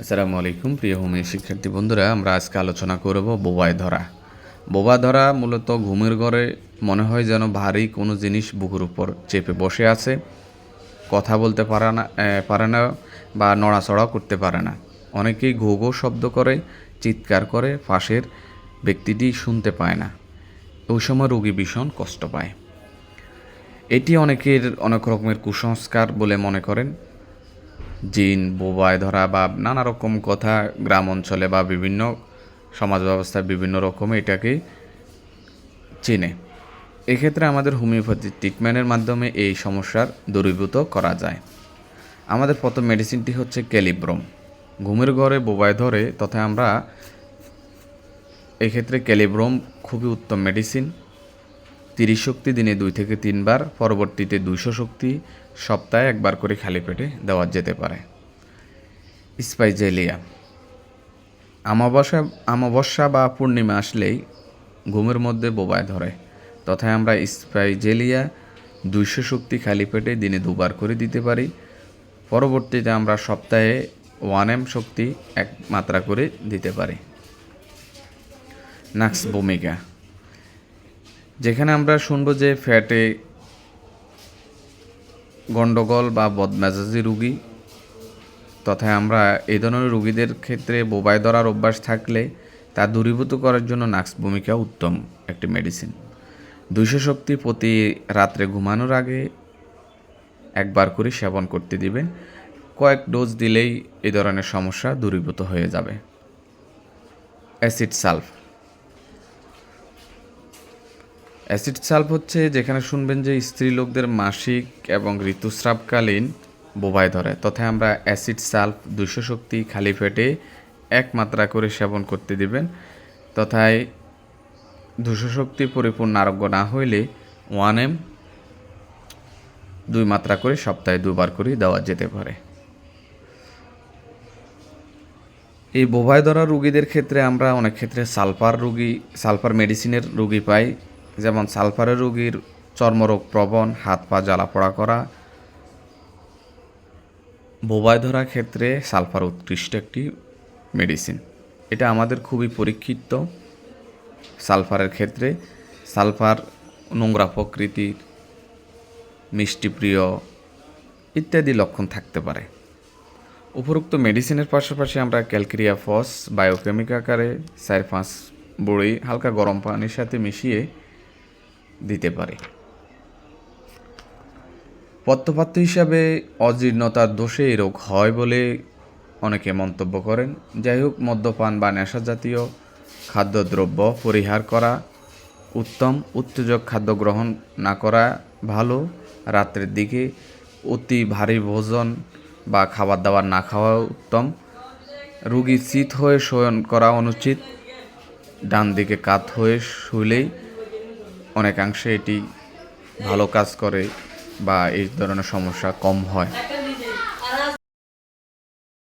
আসসালামু আলাইকুম, প্রিয় হোমি শিক্ষার্থী বন্ধুরা, আমরা আজকে আলোচনা করব বোবায় ধরা। বোবা ধরা মূলত ঘুমের ঘরে মনে হয় যেন ভারী কোনো জিনিস বুকুর উপর চেপে বসে আছে, কথা বলতে পারে না পারে না বা নড়াচড়াও করতে পারে না। অনেকেই ঘো ঘো শব্দ করে, চিৎকার করে পাশের ব্যক্তিটি শুনতে পায় না। ওই সময় রোগী ভীষণ কষ্ট পায়। এটি অনেকের অনেক রকমের কুসংস্কার বলে মনে করেন। জিন বোবায় ধরা বা নানা রকম কথা গ্রাম অঞ্চলে বা বিভিন্ন সমাজ ব্যবস্থায় বিভিন্ন রকম এটাকে চেনে। এক্ষেত্রে আমাদের হোমিওপ্যাথি ট্রিটমেন্টের মাধ্যমে এই সমস্যার দূরীভূত করা যায়। আমাদের প্রথম মেডিসিনটি হচ্ছে ক্যালিব্রম। ঘুমের ঘরে বোবায় ধরে তথা আমরা এক্ষেত্রে ক্যালিব্রম খুবই উত্তম মেডিসিন। তিরিশ শক্তি দিনে দুই থেকে তিনবার, পরবর্তীতে দুইশো শক্তি সপ্তাহে একবার করে খালি পেটে দেওয়া যেতে পারে। স্পাইজেলিয়া। আমাবস্যা আমাবস্যা বা পূর্ণিমা আসলেই ঘুমের মধ্যে বোবায় ধরে। তথায় আমরা স্পাইজেলিয়া দুইশো শক্তি খালি পেটে দিনে দুবার করে দিতে পারি। পরবর্তীতে আমরা সপ্তাহে ওয়ান এম শক্তি এক মাত্রা করে দিতে পারি। নাক্স ভূমিকা যেখানে আমরা শুনব যে ফ্যাটে গণ্ডগোল বা বদমেজাজি রুগী তথা আমরা এই ধরনের রুগীদের ক্ষেত্রে বোবায় ধরার অভ্যাস থাকলে তা দূরীভূত করার জন্য নাক্স ভূমিকা উত্তম একটি মেডিসিন দুইশো শক্তি প্রতি রাত্রে ঘুমানোর আগে একবার করে সেবন করতে দিবেন। কয়েক ডোজ দিলেই এই ধরনের সমস্যা দূরীভূত হয়ে যাবে। অ্যাসিড সালফ অ্যাসিড সালফ হচ্ছে যেখানে শুনবেন যে স্ত্রী লোকদের মাসিক এবং ঋতুস্রাবকালীন বোবায় ধরে। তথা আমরা অ্যাসিড সালফ দুশো শক্তি খালি পেটে এক মাত্রা করে সেবন করতে দিবেন। তথায় দুশো শক্তি পরিপূর্ণ আরোগ্য না হইলে ওয়ান এম দুই মাত্রা করে সপ্তাহে দুবার করে দেওয়া যেতে পারে। এই বোবায় ধরা রুগীদের ক্ষেত্রে আমরা অনেক ক্ষেত্রে সালফার রুগী, সালফার মেডিসিনের রুগী পাই। যেমন সালফারের রোগীর চর্মরোগ প্রবণ, হাত পা জ্বালাপোড়া করা। বোবায় ধরা ক্ষেত্রে সালফার উৎকৃষ্ট একটি মেডিসিন এটা আমাদের খুবই পরীক্ষিত। সালফারের ক্ষেত্রে সালফার নোংরা প্রকৃতির, মিষ্টিপ্রিয় ইত্যাদি লক্ষণ থাকতে পারে। উপরোক্ত মেডিসিনের পাশাপাশি আমরা ক্যালকেরিয়া ফস, বায়োকেমিক আকারে পাঁচ বড়ি, হালকা গরম পানির সাথে মিশিয়ে দিতে পারে। পথ্যপাত্য হিসাবে অজীর্ণতার দোষে এই রোগ হয় বলে অনেকে মন্তব্য করেন। যাই হোক, মদ্যপান বা নেশা জাতীয় খাদ্যদ্রব্য পরিহার করা উত্তম। উত্তেজক খাদ্য গ্রহণ না করা ভালো। রাত্রের দিকে অতি ভারী ভোজন বা খাবার দাবার না খাওয়া উত্তম। রুগী চিত হয়ে শয়ন করা অনুচিত। ডান দিকে কাত হয়ে শুইলেই অনেকাংশে এটি ভালো কাজ করে বা এই ধরনের সমস্যা কম হয়।